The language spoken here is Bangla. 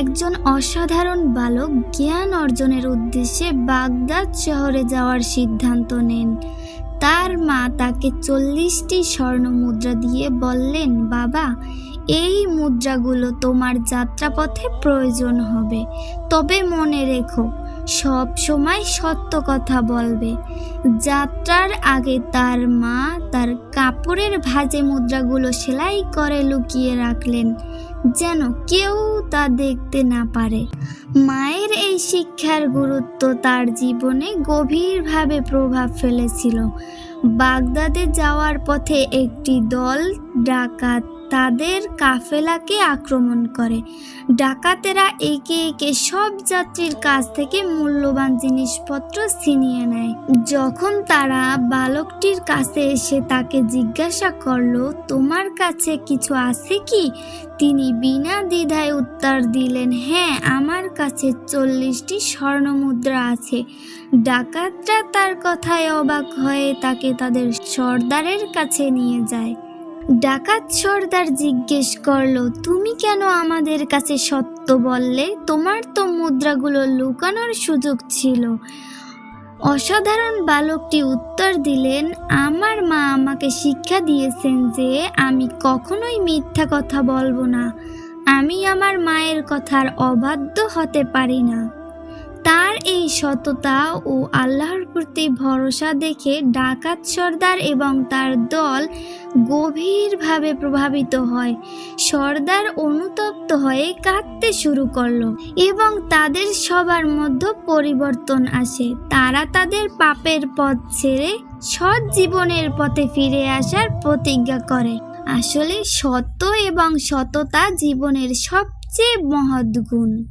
একজন অসাধারণ বালক জ্ঞান অর্জনের উদ্দেশ্যে বাগদাদ শহরে যাওয়ার সিদ্ধান্ত নেন। তার মা তাকে চল্লিশটি স্বর্ণ মুদ্রা দিয়ে বললেন, বাবা, এই মুদ্রাগুলো তোমার যাত্রাপথে প্রয়োজন হবে। তবে মনে রেখো, সব সময় সত্য কথা বলবে। যাত্রার আগে তার মা তার কাপড়ের ভাজে মুদ্রাগুলো সেলাই করে লুকিয়ে রাখলেন। যেন কেউ তা দেখতে না পারে। মায়ের এই শিক্ষার গুরুত্ব তার জীবনে গভীরভাবে প্রভাব ফেলেছিল। বাগদাদে যাওয়ার পথে একটি দল ডাকাত তাদের কাফেলাকে আক্রমণ করে। ডাকাতেরা একে একে সব যাত্রীর কাছ থেকে মূল্যবান জিনিসপত্র ছিনিয়ে নেয়। যখন তারা বালকটির কাছে এসে তাকে জিজ্ঞাসা করল, তোমার কাছে কিছু আছে কি? তিনি বিনা দ্বিধায় উত্তর দিলেন হ্যাঁ আমার কাছে চল্লিশটি স্বর্ণমুদ্রা আছে। ডাকাতরা তার কথায় অবাক হয়ে তাকে তাদের সর্দারের কাছে নিয়ে যায়। ডাকাত সর্দার জিজ্ঞেস করল, তুমি কেন আমাদের কাছে সত্য বললে? তোমার তো মুদ্রাগুলো লুকানোর সুযোগ ছিল। অসাধারণ বালকটি উত্তর দিলেন, আমার মা আমাকে শিক্ষা দিয়েছেন যে আমি কখনোই মিথ্যা কথা বলব না। আমি আমার মায়ের কথার অবাধ্য হতে পারি না। তার এই সততা ও আল্লাহর প্রতি ভরসা দেখে ডাকাত সর্দার এবং তার দল গভীরভাবে প্রভাবিত হয়। সর্দার অনুতপ্ত হয়ে কাঁদতে শুরু করল এবং তাদের সবার মধ্যে পরিবর্তন আসে। তারা তাদের পাপের পথ ছেড়ে সৎ জীবনের পথে ফিরে আসার প্রতিজ্ঞা করে। আসলে সত্য এবং সততা জীবনের সবচেয়ে মহৎ গুণ।